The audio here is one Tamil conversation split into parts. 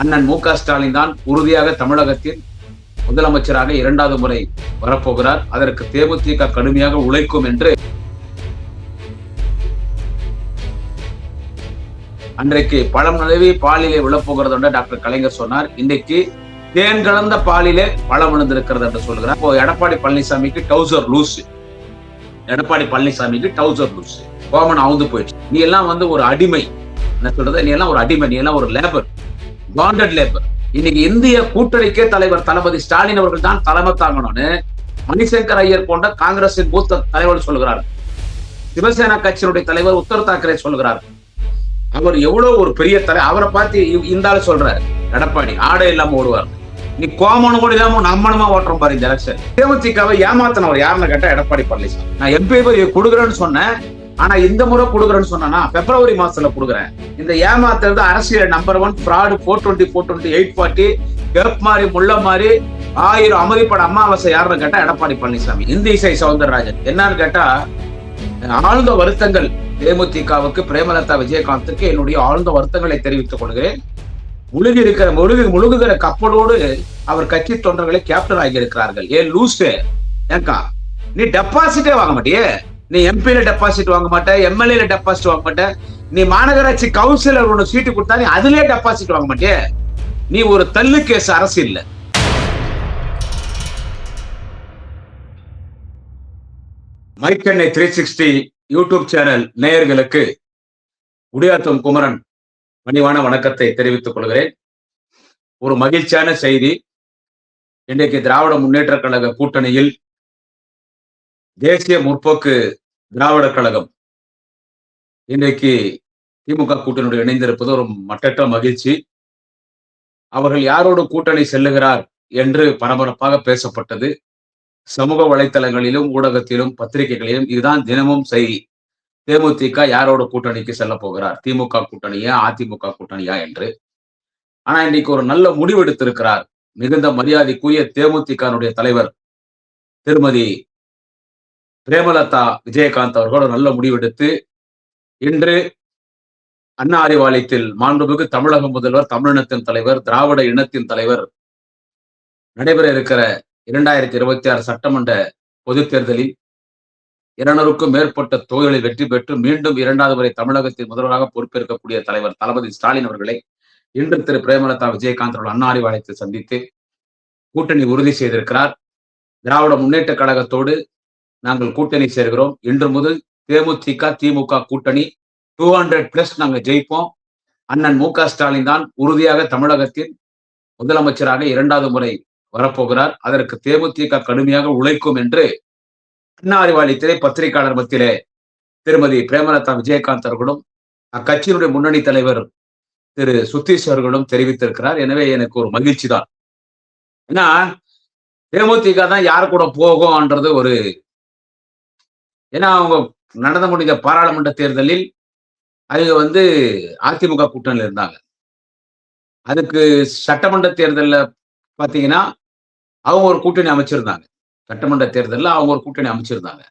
அண்ணன் மு க ஸ்டாலின் தான் உறுதியாக தமிழகத்தின் முதலமைச்சராக இரண்டாவது முறை வரப்போகிறார். அதற்கு தேமுதிக கடுமையாக உழைக்கும் என்று அன்றைக்கு பழம் நழுவி பாலிலே விழப்போகிறது என்று டாக்டர் கலைஞர் சொன்னார். இன்றைக்கு தேன் கலந்த பாலிலே பழம் விழுந்திருக்கிறது என்று சொல்கிறார். இப்போ எடப்பாடி பழனிசாமிக்கு டவுசர் லூஸ் எடப்பாடி பழனிசாமிக்கு டவுசர் லூஸ் கோமன் அவுந்து போயிடுச்சு. நீ எல்லாம் வந்து ஒரு அடிமை. என்ன சொல்றது? நீ எல்லாம் ஒரு அடிமை. நீ எல்லாம் ஒரு லேபர் பாண்டட் லேபர் இன்னைக்கு இந்திய கூட்டணிக்கே தலைவர் தளபதி ஸ்டாலின் அவர்கள் தான் தலைமை தாங்கணும்னு மணிசங்கர் ஐயர் போன்ற காங்கிரசின் மூத்த தலைவர் சொல்கிறார் சிவசேனா கட்சியினுடைய தலைவர் உத்தர் தாக்கரே சொல்கிறார் அவர் எவ்வளவு ஒரு பெரிய தலை அவரை பார்த்து இந்த ஆள் சொல்றாரு. எடப்பாடி ஆடை இல்லாம ஓடுவார். நீ கோமனு கூட இல்லாம நம்மனுமா ஓட்டுறோம் பாரு இந்த எலெக்ஷன் தேமுதிகவை ஏமாத்தினவர் யாருன்னு கேட்டா எடப்பாடி பழனிசாமி. நான் எம்பி கொடுக்குறேன்னு சொன்னேன். ஆனா இந்த முறை கொடுக்குறேன்னு சொன்னா பிப்ரவரி மாசத்துல கொடுக்குறேன். இந்த ஏமாத்துறது அரசியல் number one fraud four twenty four twenty eight forty gap மாதிரி முள்ள மாதிரி ஆயிரம் அமைதிப்பட அமாவாசை யாருன்னு கேட்டா எடப்பாடி பழனிசாமி. இந்த இசை சவுந்தரராஜன். என்னன்னு கேட்டா ஆழ்ந்த வருத்தங்கள் தேமுதிகவுக்கு பிரேமலதா விஜயகாந்துக்கு என்னுடைய ஆழ்ந்த வருத்தங்களை தெரிவித்துக் கொள்கிறேன். முழுகி இருக்கிற முழுகு முழுகுகிற கப்பலோடு அவர் கட்சி தொண்டர்களை கேப்டன் ஆகி இருக்கிறார்கள் ஏன் லூசு ஏங்கா நீ டெபாசிட்டே வாங்க மாட்டியே? நீ எம்பியில டெபாசிட் வாங்க மாட்டேன் எம்எல்ஏல டெபாசிட் வாங்க மாட்டேன் நீ மாநகராட்சி கவுன்சிலர் ஒன்று சீட்டு கொடுத்தா நீ அதுலயே டெபாசிட் வாங்க மாட்டே நீ ஒரு தள்ளு கேஸ் அரசு இல்ல. மைக்கெண்ணை த்ரீ சிக்ஸ்டி யூடியூப் சேனல் நேயர்களுக்கு குடியாத்தம் குமரன் பணிவான வணக்கத்தை தெரிவித்துக் கொள்கிறேன். ஒரு மகிழ்ச்சியான செய்தி. இன்றைக்கு திராவிட முன்னேற்ற கழக கூட்டணியில் தேசிய முற்போக்கு திராவிட கழகம். இன்றைக்கு திமுக கூட்டணியோடு இணைந்திருப்பது ஒரு மட்டற்ற மகிழ்ச்சி. அவர்கள் யாரோடு கூட்டணி செல்லுகிறார் என்று பரபரப்பாக பேசப்பட்டது. சமூக வலைத்தளங்களிலும் ஊடகத்திலும் பத்திரிகைகளிலும் இதுதான் தினமும் செய்தி. தேமுதிக யாரோட கூட்டணிக்கு செல்ல போகிறார்? திமுக கூட்டணியா அதிமுக கூட்டணியா என்று. ஆனா இன்னைக்கு ஒரு நல்ல முடிவு எடுத்திருக்கிறார் மிகுந்த மரியாதைக்குரிய தேமுதிகனுடைய தலைவர் திருமதி பிரேமலதா விஜயகாந்த் அவர்கள் நல்ல முடிவெடுத்து இன்று அண்ணா அறிவாலயத்தில் மாண்புமிகு தமிழக முதல்வர் தமிழினத்தின் தலைவர் திராவிட இனத்தின் தலைவர் நடைபெற இருக்கிற இரண்டாயிரத்தி இருபத்தி ஆறு சட்டமன்ற பொதுத் தேர்தலில் இருநூறுக்கும் மேற்பட்ட தொகுதிகளில் வெற்றி பெற்று மீண்டும் இரண்டாவது முறை தமிழகத்தில் முதல்வராக பொறுப்பேற்கக்கூடிய தலைவர் தளபதி ஸ்டாலின் அவர்களை இன்று திரு பிரேமலதா விஜயகாந்த் அவர்கள் அண்ணா அறிவாலயத்தில் சந்தித்து கூட்டணி உறுதி செய்திருக்கிறார். திராவிட முன்னேற்ற கழகத்தோடு நாங்கள் கூட்டணி சேர்கிறோம். இன்று முதல் தேமுதிக திமுக கூட்டணி டூ ஹண்ட்ரட் பிளஸ் நாங்கள் ஜெயிப்போம். அண்ணன் மு க ஸ்டாலின் தான் உறுதியாக தமிழகத்தின் முதலமைச்சராக இரண்டாவது முறை வரப்போகிறார். அதற்கு தேமுதிக கடுமையாக உழைக்கும் என்று அண்ணா அறிவாலயத்திலே பத்திரிகையாளர் மத்தியிலே திருமதி பிரேமலதா விஜயகாந்த் அவர்களும் அக்கட்சியினுடைய முன்னணி தலைவர் திரு சுத்தீஷ் அவர்களும் தெரிவித்திருக்கிறார். எனவே எனக்கு ஒரு மகிழ்ச்சி தான் ஏன்னா தேமுதிக தான் யார் கூட போகும்ன்றது ஒரு ஏன்னா அவங்க நடந்து முடிந்த பாராளுமன்ற தேர்தலில் அவங்க வந்து அதிமுக கூட்டணியில் இருந்தாங்க. அதுக்கு சட்டமன்ற தேர்தலில் பார்த்தீங்கன்னா அவங்க ஒரு கூட்டணி அமைச்சிருந்தாங்க. சட்டமன்ற தேர்தலில் அவங்க ஒரு கூட்டணி அமைச்சிருந்தாங்க.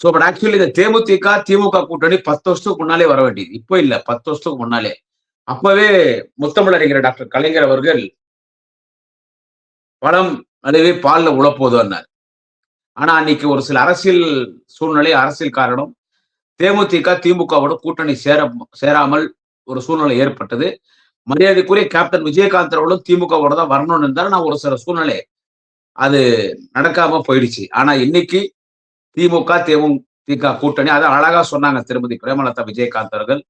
ஸோ பட் ஆக்சுவலி இந்த தேமுதிக திமுக கூட்டணி பத்து வருஷத்துக்கு முன்னாலே வர வேண்டியது. இப்போ இல்லை பத்து வருஷத்துக்கு முன்னாலே. அப்பவே முத்தமிழறிஞர் டாக்டர் கலைஞர் அவர்கள் பழம் நடுவே பாலில் உழப்போதுன்னார். ஆனா அன்னைக்கு ஒரு சில அரசியல் சூழ்நிலை அரசியல் காரணம் தேமுதிக திமுகவோட கூட்டணி சேர சேராமல் ஒரு சூழ்நிலை ஏற்பட்டது. மரியாதைக்குரிய கேப்டன் விஜயகாந்த் அவர்களும் திமுகவோட தான் வரணும்னு இருந்தாலும் நான் ஒரு சில சூழ்நிலை அது நடக்காம போயிடுச்சு. ஆனா இன்னைக்கு திமுக தேமுதிக கூட்டணி அதை அழகா சொன்னாங்க திருமதி பிரேமலதா விஜயகாந்த் அவர்கள்.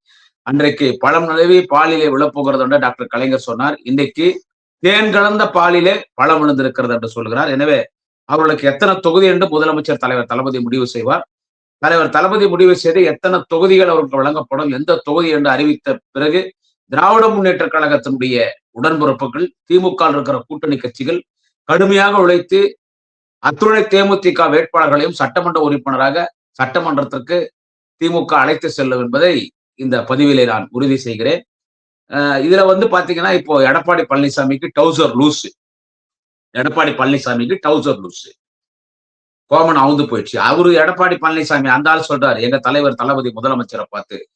அன்றைக்கு பழம் நழுவி பாலிலே விழப்போகிறது டாக்டர் கலைஞர் சொன்னார். இன்னைக்கு தேன் கலந்த பாலிலே பழம் விழுந்திருக்கிறது என்று சொல்கிறார். எனவே அவர்களுக்கு எத்தனை தொகுதி என்று முதலமைச்சர் தலைவர் தளபதி முடிவு செய்வார்? தலைவர் தளபதி முடிவு செய்து எத்தனை தொகுதிகள் அவருக்கு வழங்கப்படும் எந்த தொகுதி என்று அறிவித்த பிறகு திராவிட முன்னேற்ற கழகத்தினுடைய உடன்பிறப்புகள் திமுக இருக்கிற கூட்டணி கட்சிகள் கடுமையாக உழைத்து அத்துணை தேமுதிக வேட்பாளர்களையும் சட்டமன்ற உறுப்பினராக சட்டமன்றத்திற்கு திமுக அழைத்து செல்லும் என்பதை இந்த பதிவிலே நான் உறுதி செய்கிறேன். இதுல வந்து பாத்தீங்கன்னா இப்போ எடப்பாடி பழனிசாமிக்கு டவுசர் லூஸ் எடப்பாடி பழனிசாமிக்கு டவுசர் லூஸ் கோமன் அவுந்து போயிடுச்சு. அவரு எடப்பாடி பழனிசாமி அந்த ஆள் சொல்றாரு. எங்க தலைவர் தளபதி முதலமைச்சரை பார்த்து.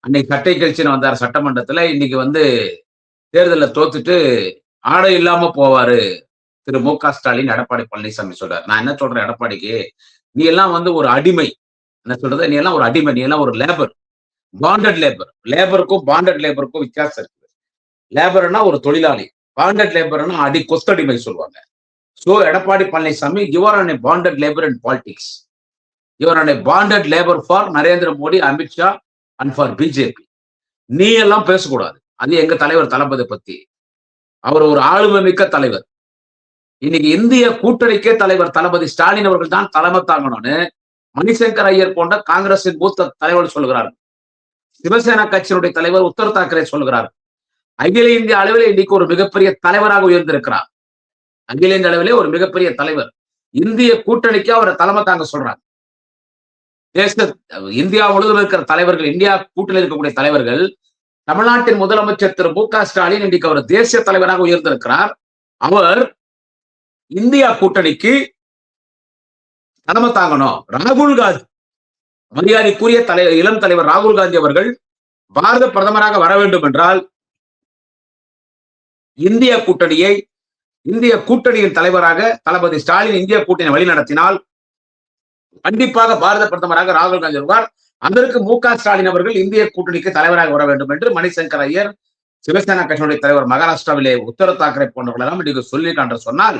அன்னைக்கு சட்டை கழிச்சுன்னு வந்தார் சட்டமன்றத்துல. இன்னைக்கு வந்து தேர்தலில் தோத்துட்டு ஆடை இல்லாம போவாரு திரு மு க ஸ்டாலின் எடப்பாடி பழனிசாமி சொல்றாரு. நான் என்ன சொல்றேன் எடப்பாடிக்கு? நீ எல்லாம் வந்து ஒரு அடிமை. என்ன சொல்றது? நீ எல்லாம் ஒரு அடிமை. நீ எல்லாம் ஒரு லேபர் பாண்டட் லேபர் லேபருக்கும் பாண்டட் லேபருக்கும் வித்தியாசம் இருக்குது. லேபர்னா ஒரு தொழிலாளி. பாண்டட் லேபர்னா அடி கொத்தடிமை சொல்லுவாங்க. So Edappadi Palaniswami you're on a bonded labour and politics you're on a bonded labour for Narendra Modi Amit Shah and for BJP நீ எல்லாம் பேசக்கூடாது. அது எங்க தலைவர் தளபதி பத்தி. அவர் ஒரு ஆளுமை மிக்க தலைவர். இன்னைக்கு இந்திய கூட்டணிக்கே தலைவர் தளபதி ஸ்டாலின் அவர்கள் தான் தலைமை தாங்கணும்னு மணிசங்கர் ஐயர் போன்ற காங்கிரசின் மூத்த தலைவர் சொல்கிறார் சிவசேனா கட்சியினுடைய தலைவர் உத்தர் தாக்கரே சொல்கிறார். அகில இந்திய அளவில் இன்னைக்கு ஒரு மிகப்பெரிய தலைவராக உயர்ந்திருக்கிறார். அகில இந்திய அளவிலே ஒரு மிகப்பெரிய தலைவர். இந்திய கூட்டணிக்கு அவரை தலைமை தாங்க சொல்றாங்க. தேச இந்தியா முழுவதும் இருக்கிற தலைவர்கள் இந்தியா கூட்டணியில் இருக்கக்கூடிய தலைவர்கள் தமிழ்நாட்டின் முதலமைச்சர் திரு மு க ஸ்டாலின் இன்றைக்கு அவர் தேசிய தலைவராக உயர்ந்திருக்கிறார். அவர் இந்தியா கூட்டணிக்கு தலைமை தாங்கணும். ராகுல் காந்தி மரியாதைக்குரிய தலை இளம் தலைவர் ராகுல் காந்தி அவர்கள் பாரத பிரதமராக வர வேண்டும் என்றால் இந்திய கூட்டணியை இந்திய கூட்டணியின் தலைவராக தளபதி ஸ்டாலின் இந்திய கூட்டணி வழிநடத்தினால் கண்டிப்பாக பாரத பிரதமராக ராகுல் காந்தி வருவார். அதற்கு மு க ஸ்டாலின் அவர்கள் இந்திய கூட்டணிக்கு தலைவராக வர வேண்டும் என்று மணிசங்கர் ஐயர் சிவசேனா கட்சியினுடைய தலைவர் மகாராஷ்டிராவிலே உத்தரவ் தாக்கரே போன்றவர்கள் எல்லாம் இன்னைக்கு சொல்லியிருக்கான்ற சொன்னால்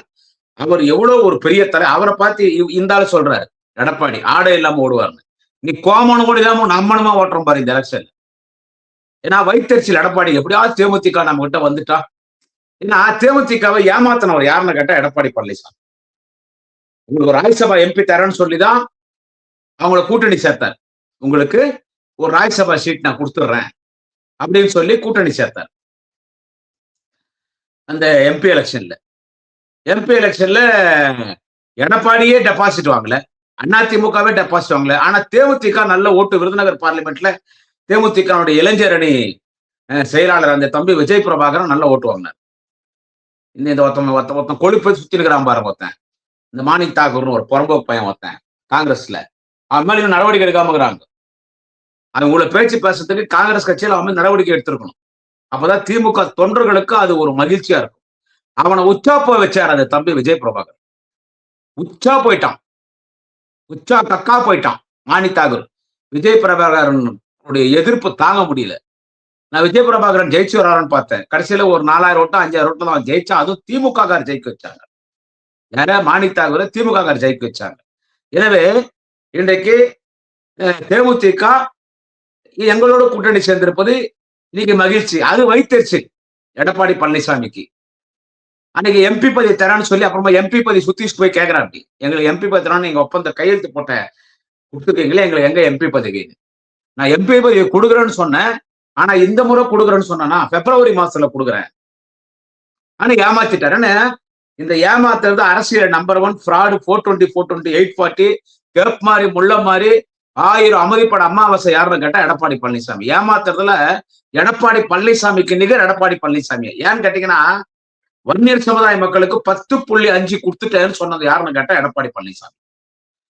அவர் எவ்வளவு ஒரு பெரிய தலை அவரை பார்த்து இருந்தாலும் இந்த சொல்றாரு எடப்பாடி ஆடை இல்லாம ஓடுவார்னு நீ கோமனு கூட இல்லாம நம்மனுமா ஓட்டுறோம் பாரு இந்த எலெக்ஷன் ஏன்னா வைத்தறிச்சல் எடப்பாடி எப்படியாவது தேமுதிக நம்ம கிட்ட வந்துட்டா ஏன்னா தேமுதிகவை ஏமாத்தினவர் யாருன்னு கேட்டா எடப்பாடி பழனிசாமி. உங்களுக்கு ஒரு ராஜ்யசபா எம்பி தரேன்னு சொல்லிதான் அவங்கள கூட்டணி சேர்த்தார். உங்களுக்கு ஒரு ராஜ்யசபா சீட் நான் கொடுத்துட்றேன் அப்படின்னு சொல்லி கூட்டணி சேர்த்தார். அந்த எம்பி எலெக்ஷன்ல. எம்பி எலெக்ஷன்ல எடப்பாடியே டெபாசிட் வாங்கல. அதிமுகவே டெபாசிட் வாங்கல. ஆனா தேமுதிக நல்ல ஓட்டு விருதுநகர் பார்லிமெண்ட்ல தேமுதிகனுடைய இளைஞர் அணி செயலாளர் அந்த தம்பி விஜய் பிரபாகரன் நல்ல ஓட்டு வாங்கினார். இந்த இந்த ஒருத்தன் ஒருத்தன் ஒருத்தன் கொழுப்பை சுத்தி இருக்கிறான் பாருங்க ஒருத்தன். இந்த மாணிக் தாக்கூர்னு ஒரு புறம்போக்கு பையன் ஒருத்தன் காங்கிரஸ்ல. அவன் மேலே இன்னும் நடவடிக்கை எடுக்காம இருக்கிறாங்க. அவன் உங்களை பேச்சு பேசுறதுக்கு காங்கிரஸ் கட்சியில் அவன் நடவடிக்கை எடுத்திருக்கணும். அப்பதான் திமுக தொண்டர்களுக்கு அது ஒரு மகிழ்ச்சியா இருக்கும். அவனை உச்சா போய் வச்சார் அந்த தம்பி விஜய் பிரபாகர் உச்சா போயிட்டான். உச்சா கக்கா போயிட்டான் மாணி தாகூர். விஜய் பிரபாகரனுடைய எதிர்ப்பு தாங்க முடியல. நான் விஜய் பிரபாகரன் ஜெயிச்சு வரான்னு பார்த்தேன். கடைசியில ஒரு நாலாயிரம் ஓட்டம் அஞ்சாயிரம் ஓட்டம் தான் ஜெயிச்சான் அதுவும் திமுக கார் ஜெயிக்க வச்சாங்க. யாரா மாணி திமுக கார் ஜெயிக்க வச்சாங்க. எனவே இன்றைக்கு தேமுதிக எங்களோட கூட்டணி சேர்ந்திருப்பது இன்னைக்கு மகிழ்ச்சி. அது வைத்திருச்சு எடப்பாடி பழனிசாமிக்கு. அன்னைக்கு எம்பி பதி தரான்னு சொல்லி அப்புறமா எம்பி பதி சுத்திட்டு போய் கேக்குறாரு அப்படி. எங்களுக்கு எம்பி பதி தரான்னு நீங்க ஒப்பந்த கையெழுத்து போட்ட கொடுத்துருக்கீங்களே எங்களுக்கு எங்க எம்பி பதவி நான் எம்பி பதவி கொடுக்குறேன்னு சொன்னேன் ஆனா இந்த முறை கொடுக்குறேன்னு சொன்னா பிப்ரவரி மாசத்துல கொடுக்குறேன். ஆனா ஏமாத்திட்டாருன்னு இந்த ஏமாத்துறது அரசியல் number one fraud four twenty four twenty eight forty gap மாதிரி முள்ள மாதிரி ஆயிரம் அமைதிப்பட அமாவாசை யாருன்னு கேட்டா எடப்பாடி பழனிசாமி. ஏமாத்துறதுல எடப்பாடி பழனிசாமிக்கு நிகர் எடப்பாடி பழனிசாமி. ஏன்னு கேட்டீங்கன்னா வன்னியர் சமுதாய மக்களுக்கு பத்து புள்ளி அஞ்சு கொடுத்துட்டேன்னு சொன்னது யாருன்னு கேட்டா எடப்பாடி பழனிசாமி.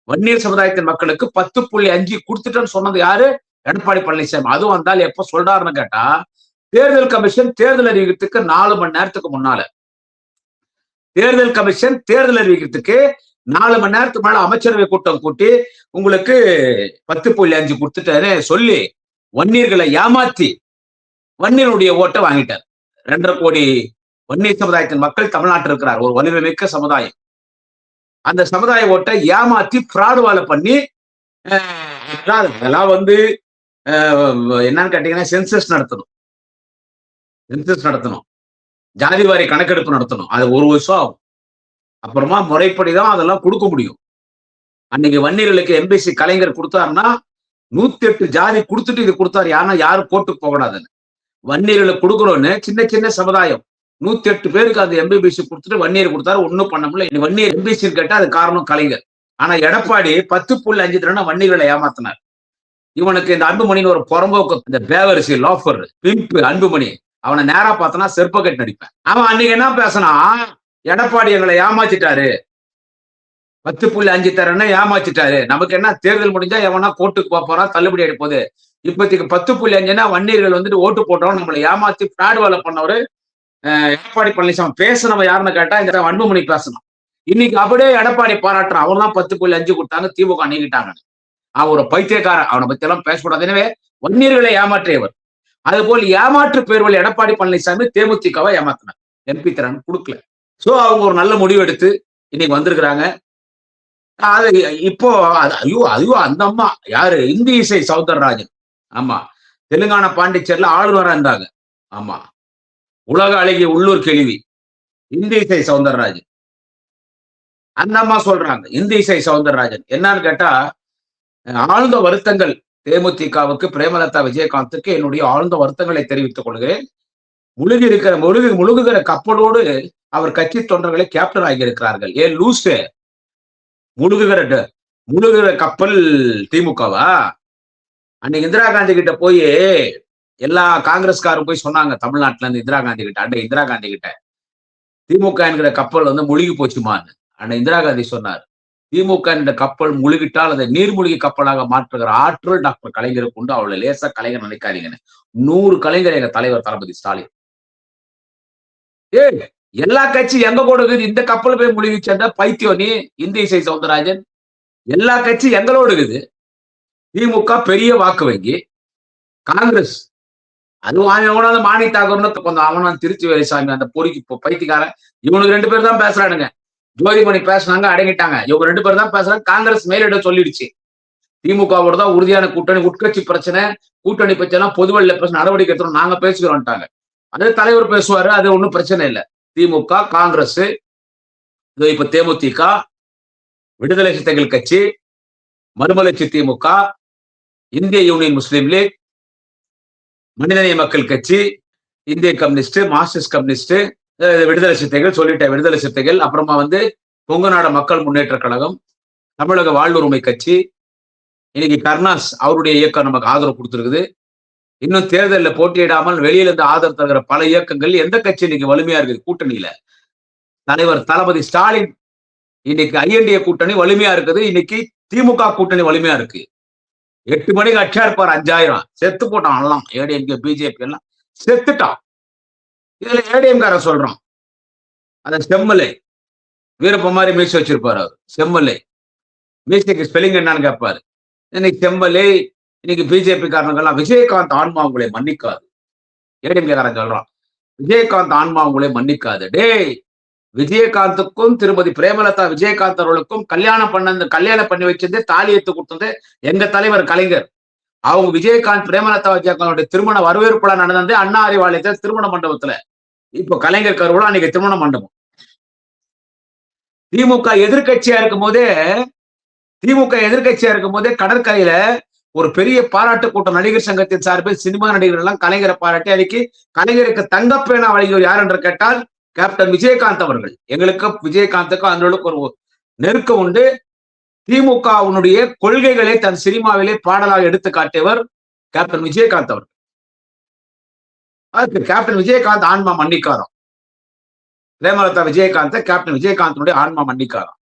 வன்னியர் சமுதாயத்தின் மக்களுக்கு பத்து புள்ளி அஞ்சு கொடுத்துட்டேன்னு சொன்னது யாரு? எடப்பாடி பழனிசாமி அதுவும் வந்தால் எப்ப சொல்றாருன்னு கேட்டா தேர்தல் கமிஷன் தேர்தல் அறிவிக்கிறதுக்கு நாலு மணி நேரத்துக்கு முன்னால. தேர்தல் கமிஷன் தேர்தல் அறிவிக்கிறதுக்கு நாலு மணி நேரத்துக்கு மேல அமைச்சரவை கூட்டம் கூட்டி உங்களுக்கு பத்து புள்ளி அஞ்சு கொடுத்துட்டேன்னு சொல்லி வன்னியர்களை ஏமாத்தி வன்னியருடைய ஓட்டை வாங்கிட்டார். ரெண்டரை கோடி வன்னிய சமுதாயத்தின் மக்கள் தமிழ்நாட்டில் இருக்கிறார் ஒரு வலிமை மிக்க சமுதாயம். அந்த சமுதாய ஓட்டை ஏமாத்தி ஃப்ராடு வேலை பண்ணி அஹ், அதெல்லாம் வந்து என்னன்னு கேட்டீங்கன்னா சென்சஸ் நடத்தணும். சென்சஸ் நடத்தணும். ஜாதி வாரி கணக்கெடுப்பு நடத்தணும். அது ஒரு வருஷம் ஆகும். அப்புறமா முறைப்படி தான் அதெல்லாம் கொடுக்க முடியும். அன்னைக்கு வன்னியர்களுக்கு எம்பிசி கலைஞர் கொடுத்தாருன்னா நூத்தி எட்டு ஜாதி கொடுத்துட்டு இது கொடுத்தாரு. யாருன்னா யாரும் கோர்ட்டுக்கு போகக்கூடாதுன்னு. வன்னியர்களுக்கு கொடுக்குறோன்னு சின்ன சின்ன சமுதாயம். நூத்தி எட்டு பேருக்கு அந்த எம்பிபிசி கொடுத்துட்டு வன்னியர் கொடுத்தாரு. ஒன்றும் பண்ண முடியல. வன்னியர் எம்பிசின்னு கேட்டா அது காரணம் கலைஞர். ஆனா எடப்பாடி பத்து புள்ளி அஞ்சு தடவை வன்னியர்களை ஏமாத்தினார். இவனுக்கு இந்த அன்புமணின்னு ஒரு புறம்போக்கு இந்த பேவரிசி லோஃபர் பிம்பு அன்புமணி. அவனை நேரா பார்த்தனா செருப்ப நடிப்பேன். அவன் அன்னைக்கு என்ன பேசினா எடப்பாடி எங்களை ஏமாத்திட்டாரு. பத்து புள்ளி அஞ்சு தரேன்னு ஏமாத்திட்டாரு. நமக்கு என்ன தேர்தல் முடிஞ்சா எவனா கோர்ட்டுக்கு போறான் தள்ளுபடி எடுப்போது இப்போதைக்கு பத்து புள்ளி அஞ்சுனா வன்னியர்கள் வந்துட்டு ஓட்டு போட்டோம் நம்மளை ஏமாத்தி ஃபிராட் வேலை பண்ணவரு அஹ், எடப்பாடி பழனிசாமி. பேசுனவன் யாருன்னு கேட்டா இந்த அன்புமணி பேசணும். இன்னைக்கு அப்படியே எடப்பாடி பாராட்டுறான். அவன் தான் பத்து புள்ளி அஞ்சு கொடுத்தாங்க திமுக நீக்கிட்டாங்க அவன் ஒரு பைத்தியக்காரன். அவனை பத்தி எல்லாம் பேசக்கூடாது. எனவே வன்னியர்களை ஏமாற்றியவர். அது போல் ஏமாற்று பேர்வழி எடப்பாடி பழனிசாமி தேமுதிகவை ஏமாத்தினார். எம்பி திறன் கொடுக்கல. சோ அவங்க ஒரு நல்ல முடிவு எடுத்து இன்னைக்கு வந்திருக்கிறாங்க. அது இப்போ ஐயோ ஐயோ அந்த அம்மா. யாரு? இந்தி இசை சௌந்தரராஜன். ஆமா. தெலுங்கானா பாண்டிச்சேரியில ஆளுநரா இருந்தாங்க. ஆமா. உலக அழகிய உள்ளூர் கேள்வி. இந்தி இசை சௌந்தரராஜன். அந்த அம்மா சொல்றாங்க. இந்தி இசை சௌந்தரராஜன். என்னன்னு கேட்டா ஆழ்ந்த வருத்தங்கள் தேமுதிகவுக்கு பிரேமலதா விஜயகாந்துக்கு என்னுடைய ஆழ்ந்த வருத்தங்களை தெரிவித்துக் கொள்கிறேன். முழுகி இருக்கிற முழுகு முழுகுகிற கப்பலோடு அவர் கட்சி தொண்டர்களை கேப்டன் ஆகியிருக்கிறார்கள். ஏன் லூசு? முழுகுகிற முழுகிற கப்பல் திமுகவா? அன்னைக்கு இந்திரா காந்தி கிட்ட போய் எல்லா காங்கிரஸ்காரும் போய் சொன்னாங்க தமிழ்நாட்டுல இருந்து இந்திரா காந்தி கிட்ட அண்டை இந்திரா காந்தி கிட்ட திமுக என்கிற கப்பல் வந்து முழுகி போச்சுமான்னு. அன்னை இந்திரா காந்தி சொன்னார் திமுக இந்த கப்பல் முழுகிட்டால் அதை நீர்மூழ்கி கப்பலாக மாற்றுகிற ஆற்றல் டாக்டர் கலைஞருக்கு உண்டு. அவளை லேசா கலைஞர் நினைக்காதீங்கன்னு நூறு கலைஞர் எங்க தலைவர் தளபதி ஸ்டாலின். ஏய் எல்லா கட்சி எங்க கூட இருக்குது? இந்த கப்பல் போய் முழுகி சேர்ந்த பைத்தியம் நீ இந்திய இசை சவுந்தரராஜன். எல்லா கட்சி எங்களோடு இருக்குது. திமுக பெரிய வாக்கு வங்கி. காங்கிரஸ். அது அவனால மாணி தாக்கூர்னு கொஞ்சம் அவனான் திருச்சி வேலைசாமி அந்த பொறுக்கி பொ- பைத்தியக்காரன். இவனுக்கு ரெண்டு பேர் தான் பேசுறானுங்க. ஜோதிமணி பேசுனாங்க அடங்கிட்டாங்க. இவங்க ரெண்டு பேர் தான் பேசுறாங்க. காங்கிரஸ் மேலிட சொல்லிடுச்சு. திமுகவோட தான் உறுதியான கூட்டணி உட்கட்சி பிரச்சனை கூட்டணி பிரச்சனை பொதுவெளியில பிரச்சனை நடவடிக்கை எடுத்துரும் நாங்க பேசுகிறோம்ட்டாங்க அது தலைவர் பேசுவாரு அது ஒன்றும் பிரச்சனை இல்லை. திமுக காங்கிரஸ் இதோ இப்ப தேமுதிக விடுதலை சித்தங்கள் கட்சி மறுமலர்ச்சி திமுக இந்திய யூனியன் முஸ்லீம் லீக் மனிதநேய மக்கள் கட்சி இந்திய கம்யூனிஸ்ட் மார்க்சிஸ்ட் கம்யூனிஸ்ட் விடுதலை சிறுத்தைகள் சொல்லிட்டேன். விடுதலை சிறுத்தைகள் அப்புறமா வந்து கொங்குநாடு மக்கள் முன்னேற்ற கழகம் தமிழக வாழ்வுரிமை கட்சி இன்னைக்கு கர்ணாஸ் அவருடைய இயக்கம் நமக்கு ஆதரவு கொடுத்துருக்குது. இன்னும் தேர்தலில் போட்டியிடாமல் வெளியில இருந்து ஆதரவு தருகிற பல இயக்கங்கள் எந்த கட்சி இன்னைக்கு வலிமையா இருக்குது? கூட்டணியில. தலைவர் தளபதி ஸ்டாலின் இன்னைக்கு ஐஎன்டிஏ கூட்டணி வலிமையா இருக்குது. இன்னைக்கு திமுக கூட்டணி வலிமையா இருக்கு. எட்டு மணிக்கு அச்சா இருப்பார் அஞ்சாயிரம். செத்து போட்டான் எல்லாம். ஏடிஎம்கே பிஜேபி எல்லாம் செத்துட்டான். இதுல ஏடிஎம்கார சொல்றான். அந்த செம்மலை. வீரப்ப மாதிரி மீசை வச்சிருப்பாரு அவர். செம்மலை. மீசைக்கு ஸ்பெல்லிங் என்னன்னு கேட்பாரு இன்னைக்கு செம்மலை இன்னைக்கு பிஜேபி காரணங்கள்லாம் விஜயகாந்த் ஆன்மா உங்களை மன்னிக்காது. ஏடிஎம்கே காரன் சொல்றான். விஜயகாந்த் ஆன்மா உங்களை மன்னிக்காது. டேய் விஜயகாந்துக்கும் திருமதி பிரேமலதா விஜயகாந்த் அவர்களுக்கும் கல்யாணம் பண்ண கல்யாணம் பண்ணி வச்சிருந்தே தாலி எடுத்து கொடுத்தது எங்க தலைவர் கலைஞர். அவங்க விஜயகாந்த் பிரேமலதா விஜயகாந்தோட திருமண வரவேற்புல நடந்தது அண்ணா அறிவாலயத்தில் திருமண மண்டபத்துல. இப்ப கலைஞர் கருவோட அன்னைக்கு திருமண மண்டபம். திமுக எதிர்க்கட்சியா இருக்கும் போதே திமுக எதிர்க்கட்சியா இருக்கும் போதே கடற்கரையில ஒரு பெரிய பாராட்டு கூட்டம் நடிகர் சங்கத்தின் சார்பில் சினிமா நடிகர்கள் எல்லாம் கலைஞரை பாராட்டி அன்னைக்கு கலைஞருக்கு தங்கப்பேனா வழங்கியவர் யார் என்று கேட்டால் கேப்டன் விஜயகாந்த் அவர்கள். எங்களுக்கு விஜயகாந்துக்கும் அவர்களுக்கு ஒரு நெருக்கம் உண்டு. திமுகவினுடைய கொள்கைகளை தன் சினிமாவிலே பாடலாக எடுத்து காட்டியவர் கேப்டன் விஜயகாந்த் அவர்கள். அதுக்கு கேப்டன் விஜயகாந்த் ஆன்மா மன்னிக்காரம். பிரேமலதா விஜயகாந்த் கேப்டன் விஜயகாந்தனுடைய ஆன்மா மன்னிக்காரம்.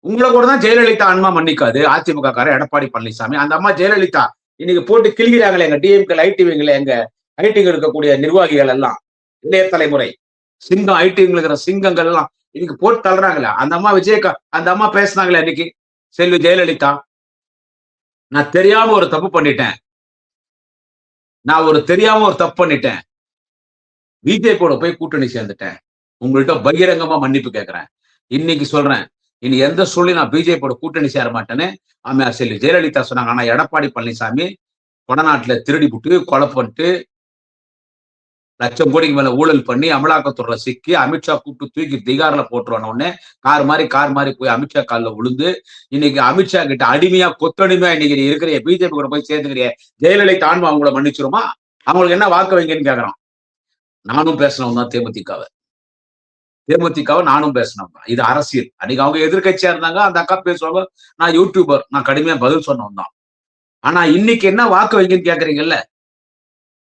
உங்களை கூட தான் ஜெயலலிதா ஆன்மா மன்னிக்காது. அதிமுக காரர் எடப்பாடி பழனிசாமி. அந்த அம்மா ஜெயலலிதா இன்னைக்கு போட்டு கிழிகிறாங்களே எங்க டிஎம்கே ஐடிவிங்களே எங்க ஐடிங்க இருக்கக்கூடிய நிர்வாகிகள் எல்லாம். இளைய தலைமுறை. சிங்கம் ஐடிங்கிற இருக்கிற சிங்கங்கள் எல்லாம் இன்னைக்கு போட்டு தள்ளுறாங்களே. அந்த அம்மா விஜயகா அந்த அம்மா பேசுனாங்களே இன்னைக்கு. செல்வி ஜெயலலிதா நான் தெரியாம ஒரு தப்பு பண்ணிட்டேன். நான் ஒரு தெரியாம ஒரு தப்பு பண்ணிட்டேன். பிஜேபியோட போய் கூட்டணி சேர்ந்துட்டேன். உங்கள்கிட்ட பகிரங்கமா மன்னிப்பு கேட்கிறேன் இன்னைக்கு சொல்றேன் இனி எந்த சூழ்நிலை நான் பிஜேபியோட கூட்டணி சேர மாட்டேன்னு ஆமா செல்வி ஜெயலலிதா சொன்னாங்க. ஆனா எடப்பாடி பழனிசாமி கொடநாட்டுல திருடி புட்டு கொலை பண்ணிட்டு லட்சம் கோடிக்கு மேல ஊழல் பண்ணி அமலாக்கத்துறையில சிக்கி அமித்ஷா கூப்பிட்டு தூக்கி திகார்ல போட்டுருவான உடனே கார் மாதிரி கார் மாதிரி போய் அமித்ஷா காலில் விழுந்து இன்னைக்கு அமித்ஷா கிட்ட அடிமையா கொத்தடிமையா இன்னைக்கு இருக்கிற பிஜேபி கூட போய் சேர்ந்துக்கிறிய ஜெயலலிதா ஆன்மா அவங்கள மன்னிச்சிருமா? அவங்களுக்கு என்ன வாக்கு வைங்கன்னு கேக்குறான். நானும் பேசினவன் தான் தேமுதிகாவை. தேமுதிகாவை நானும் பேசினவன் தான். இது அரசியல். அன்னைக்கு அவங்க எதிர்கட்சியா இருந்தாங்க அந்த அக்கா பேசுவாங்க நான் யூடியூபர் நான் கடுமையா பதில் சொன்னவன் தான். ஆனா இன்னைக்கு என்ன வாக்கு வைங்கன்னு கேக்குறீங்கல்ல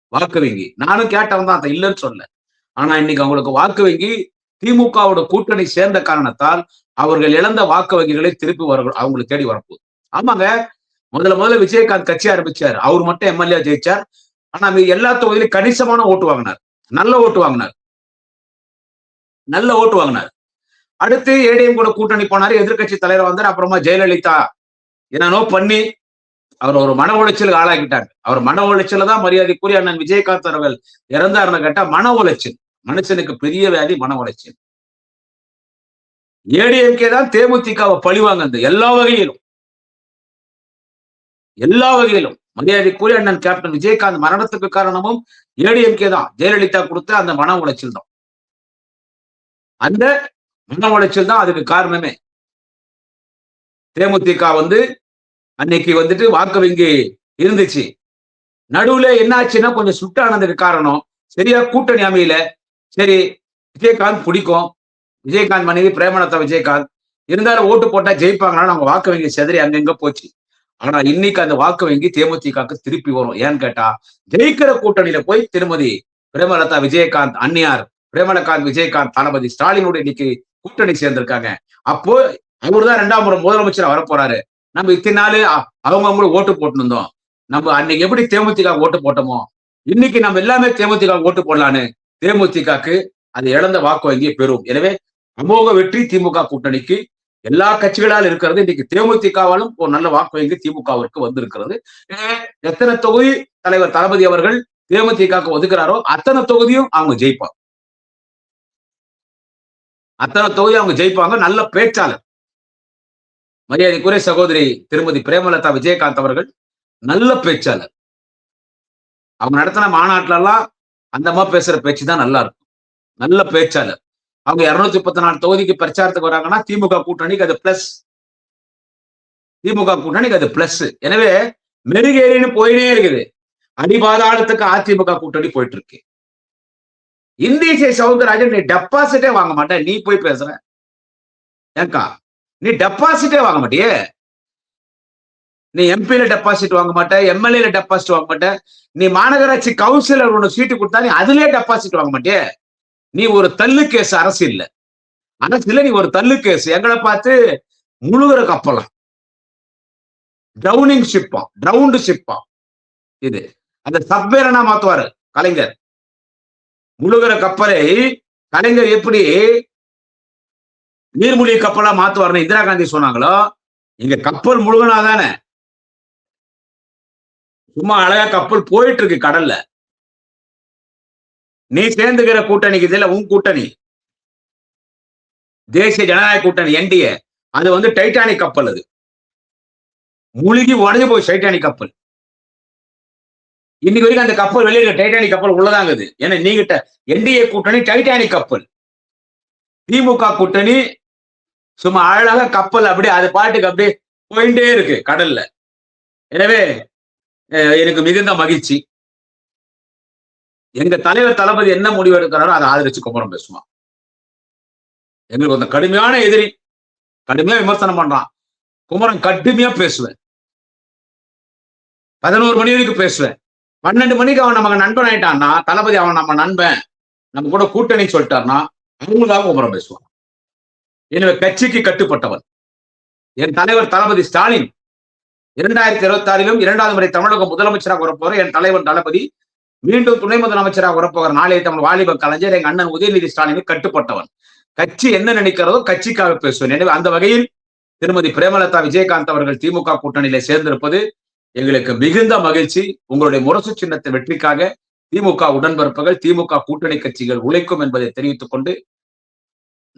வாக்கு வங்கி. நானும் கேட்டவன் தான் அதை இல்லைன்னு சொல்ல ஆனா இன்னைக்கு அவங்களுக்கு வாக்கு வங்கி திமுகவோட கூட்டணி சேர்ந்த காரணத்தால் அவர்கள் இழந்த வாக்கு வங்கிகளை திருப்பி வர அவங்களுக்கு தேடி வரப்போகுது. ஆமாங்க. முதல்ல முதல்ல விஜயகாந்த் கட்சி ஆரம்பிச்சார். அவர் மட்டும் எம்எல்ஏ ஜெயிச்சார். ஆனா எல்லா தொகுதியிலும் கணிசமான ஓட்டு வாங்கினார். நல்ல ஓட்டு வாங்கினார். நல்ல ஓட்டு வாங்கினார். அடுத்து ஏடிஎம் கூட கூட்டணி போனாரு எதிர்க்கட்சி தலைவர் வந்தார் அப்புறமா ஜெயலலிதா. என்னன்னோ பண்ணி அவர் ஒரு மன உளைச்சலுக்கு ஆளாக்கிட்டாங்க அவர் மன உளைச்சல தான் மரியாதைக்குரிய அண்ணன் விஜயகாந்த் அவர்கள் இறந்தாருன்னு கேட்டா மன உளைச்சல். மனுஷனுக்கு பெரிய வியாதி மன உளைச்சல். ஏடிஎம்கே தான் தேமுதிகவை பழிவாங்க எல்லா வகையிலும். எல்லா வகையிலும். மரியாதைக்குரிய அண்ணன் கேப்டன் விஜயகாந்த் மரணத்துக்கு காரணமும் ஏடிஎம்கே தான். ஜெயலலிதா கொடுத்த அந்த மன உளைச்சல் தான். அந்த மன உளைச்சல் தான் அதுக்கு காரணமே. தேமுதிக வந்து அன்னைக்கு வந்துட்டு வாக்கு வங்கி இருந்துச்சு. நடுவுல என்னாச்சுன்னா கொஞ்சம் சுட்டானதுக்கு காரணம் சரியா கூட்டணி அமையல. சரி விஜயகாந்த் பிடிக்கும். விஜயகாந்த் மனைவி பிரேமலதா விஜயகாந்த் இருந்தாலும் ஓட்டு போட்டா ஜெயிப்பாங்கன்னா அவங்க வாக்கு வங்கி செதறி அங்கங்க போச்சு. ஆனா இன்னைக்கு அந்த வாக்கு வங்கி தேமுதிகக்கு திருப்பி வரும். ஏன்னு கேட்டா ஜெயிக்கிற கூட்டணியில போய் திருமதி பிரேமலதா விஜயகாந்த் அன்னியார் பிரேமலகாந்த் விஜயகாந்த் தளபதி ஸ்டாலினோட இன்னைக்கு கூட்டணி சேர்ந்திருக்காங்க. அப்போ அவர் தான் ரெண்டாம் முறை முதலமைச்சர் வரப்போறாரு. நம்ம இத்தனை நாள் அவங்க ஓட்டு போட்டு இருந்தோம். நம்ம அன்னைக்கு எப்படி தேமுதிக ஓட்டு போட்டோமோ இன்னைக்கு நம்ம எல்லாமே தேமுதிக ஓட்டு போடலான்னு தேமுதிகக்கு அது இழந்த வாக்கு வங்கியை பெறும். எனவே அமோக வெற்றி திமுக கூட்டணிக்கு எல்லா கட்சிகளால் இருக்கிறது இன்னைக்கு தேமுதிகவாலும் ஒரு நல்ல வாக்கு வங்கி திமுகவிற்கு வந்திருக்கிறது. எத்தனை தொகுதி தலைவர் தளபதி அவர்கள் தேமுதிகக்கு ஒதுக்குறாரோ அத்தனை தொகுதியும் அவங்க ஜெயிப்பாங்க. அத்தனை தொகுதி அவங்க ஜெயிப்பாங்க. நல்ல பேச்சாளர். மரியாதைக்குரிய சகோதரி திருமதி பிரேமலதா விஜயகாந்த் அவர்கள் நல்ல பேச்சாளர். அவங்க நடத்தின மாநாட்டுல எல்லாம் அந்த அம்மா பேசுற பேச்சு தான் நல்லா இருக்கும். நல்ல பேச்சாளர். அவங்க இருநூத்தி முப்பத்தி நாலு தொகுதிக்கு பிரச்சாரத்துக்கு வராங்கன்னா திமுக கூட்டணிக்கு அது பிளஸ் திமுக கூட்டணிக்கு அது பிளஸ் எனவே மெருகேறின்னு போயினே இருக்குது. அடிபாதாளத்துக்கு அதிமுக கூட்டணி போயிட்டு இருக்கு இந்திய சவுந்தரராஜன் நீ டெபாசிட்டே வாங்க மாட்டேன். நீ போய் பேசுற. ஏங்கா? நீ டெபாசிட்டே வாங்க மாட்டியே? நீ எம்பியில டெபாசிட் வாங்க மாட்ட எம்எல்ஏல டெபாசிட் வாங்க மாட்ட. நீ மாநகராட்சி கவுன்சிலர் ஒன்னு சீட்டு கொடுத்தா நீ அதுலயே டெபாசிட் வாங்க மாட்டியே? நீ ஒரு தள்ளு கேஸ் அரசு இல்ல. அரசு நீ ஒரு தள்ளு கேஸ் எங்களை பார்த்து முழுகிற கப்பலாம் ட்ரௌனிங் ஷிப்பா ட்ரவுண்டு ஷிப்பா இது. அந்த சப்வேரனா மாத்துவாரு? கலைஞர். முழுகிற கப்பலை கலைஞர் எப்படி நீர்மூழ்கி கப்பலா மாத்துவார்னு இந்திரா காந்தி சொன்னாங்களோ? இங்க கப்பல் முழுகனா தானே சும்மா அழகா கப்பல் போயிட்டு இருக்கு கடல்ல. நீ சேர்ந்துக்கிற கூட்டணிக்கு இதுல உன் கூட்டணி. தேசிய ஜனநாயக கூட்டணி என்டிஏ அது வந்து டைட்டானிக் கப்பல் அது. முழுகி உடஞ்சு போய் டைட்டானிக் கப்பல். இன்னைக்கு வரைக்கும் அந்த கப்பல் வெளியில டைட்டானிக் கப்பல் உள்ளதாங்குது ஏன்னா நீங்கிட்ட என்டிஏ கூட்டணி டைட்டானிக் கப்பல். திமுக கூட்டணி சும்மா அழகா கப்பல் அப்படியே அது பாட்டுக்கு அப்படியே போயிட்டே இருக்கு கடல்ல. எனவே எனக்கு மிகுந்த மகிழ்ச்சி. எங்க தலைவர் தளபதி என்ன முடிவு எடுக்கிறாரோ அதை ஆதரிச்சு குமரம் பேசுவான். எங்களுக்கு அந்த கடுமையான எதிரி கடுமையா விமர்சனம் பண்றான். குமரன் கடுமையா பேசுவேன். பதினோரு மணி வரைக்கும் பேசுவேன். பன்னெண்டு மணிக்கு அவன் நமக்கு நண்பன் ஆயிட்டான்னா தளபதி அவன் நம்ம நண்பன். நம்ம கூட கூட்டணி சொல்லிட்டாருன்னா அவங்களுக்காக குமரம் பேசுவான். எனவே கட்சிக்கு கட்டுப்பட்டவன் என் தலைவர் தளபதி ஸ்டாலின் இரண்டாயிரத்தி இருபத்தி ஆறிலும் இரண்டாவது முறை தமிழக முதலமைச்சராக வரப்போகிற என் தலைவர் தளபதி மீண்டும் துணை முதலமைச்சராக வரப்போகிற நாளைய தமிழ் வாலிப கலைஞர் எங்க அண்ணன் உதயநிதி ஸ்டாலினுக்கு கட்டுப்பட்டவன் கட்சி என்ன நினைக்கிறதோ கட்சிக்காக பேசுவேன். எனவே அந்த வகையில் திருமதி பிரேமலதா விஜயகாந்த் அவர்கள் திமுக கூட்டணியில சேர்ந்திருப்பது எங்களுக்கு மிகுந்த மகிழ்ச்சி. உங்களுடைய முரசு சின்னத்தை வெற்றிக்காக திமுக உடன்பிறப்புகள் திமுக கூட்டணி கட்சிகள் உழைக்கும் என்பதை தெரிவித்துக் கொண்டு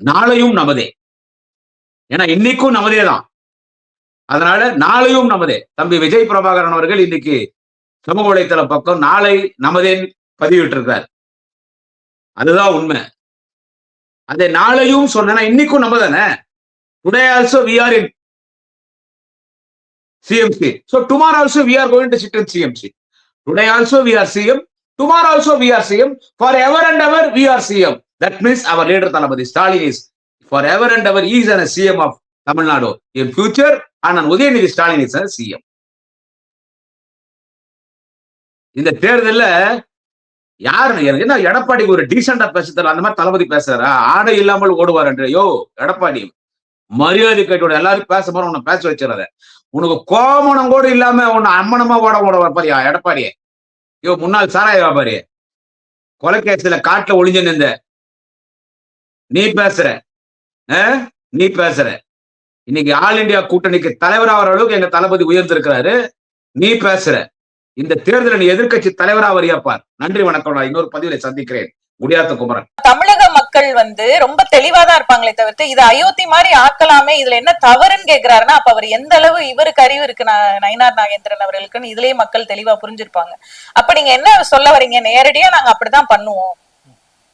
நாளையும் நமதே. ஏன்னா இன்னைக்கும் நமதே தான். அதனால நாளையும் நமதே. தம்பி விஜய் பிரபாகரன் அவர்கள் இன்னைக்கு சமூக வலைத்தள பக்கம் நாளை நமதேன் பதிவிட்டிருக்கிறார். அதுதான் உண்மை. அதை நாளையும் சொன்னா இன்னைக்கும் நம்ம தானே? Today also we are in CMC so tomorrow also we are going to sit in CMC today also we are CM tomorrow also we are CM for ever and ever we are CM that means our leader Thalapathy Stalin is for ever and our is an CM of Tamil Nadu in future ஆனால் உதயநிதி ஸ்டாலின் இஸ் சிஎம் இந்த தேர்தல்ல யாரு என்ன எடப்பாடிக்கு ஒரு டீசெண்டா பேசுறதுல அந்த மாதிரி தளபதி பேசுறாரா? ஆடை இல்லாமல் ஓடுவார் என்று. யோ எடப்பாடி மரியாதை கேட்டோட எல்லாரும் பேச போற உன்னை பேச வச்சிடாத. உனக்கு கோமணம் கூட இல்லாம உன்னை அம்மனமா ஓட ஓட பாரியா எடப்பாடியே? யோ முன்னாள் சாராய வியாபாரி கொலைக்கேசில காட்டுல ஒளிஞ்சு நின்ற நீ பேசுற. ஆ? நீ பேசுற. இன்னைக்கு ஆல் இந்தியா கூட்டணிக்கு தலைவர் ஆகிற அளவுக்கு எங்க தளபதி உயர்ந்திருக்கிறாரு. நீ பேசுற. இந்த தேர்தலில் நீ எதிர்க்கட்சி தலைவரா வரியாப்பார் நன்றி வணக்கம். நான் இன்னொரு பதிவில சந்திக்கிறேன். குடியாத்த குமரன். தமிழக மக்கள் வந்து ரொம்ப தெளிவாதான் இருப்பாங்களே தவிர்த்து இது அயோத்தி மாதிரி ஆக்கலாமே இதுல என்ன தவறுன்னு கேக்குறாருன்னா அப்ப அவர் எந்த அளவு இவருக்கு அறிவு இருக்கு ந- நயினார் நாகேந்திரன் அவர்களுக்குன்னு இதுலயே மக்கள் தெளிவா புரிஞ்சிருப்பாங்க. அப்ப நீங்க என்ன சொல்ல வரீங்க? நேரடியா நாங்க அப்படிதான் பண்ணுவோம்.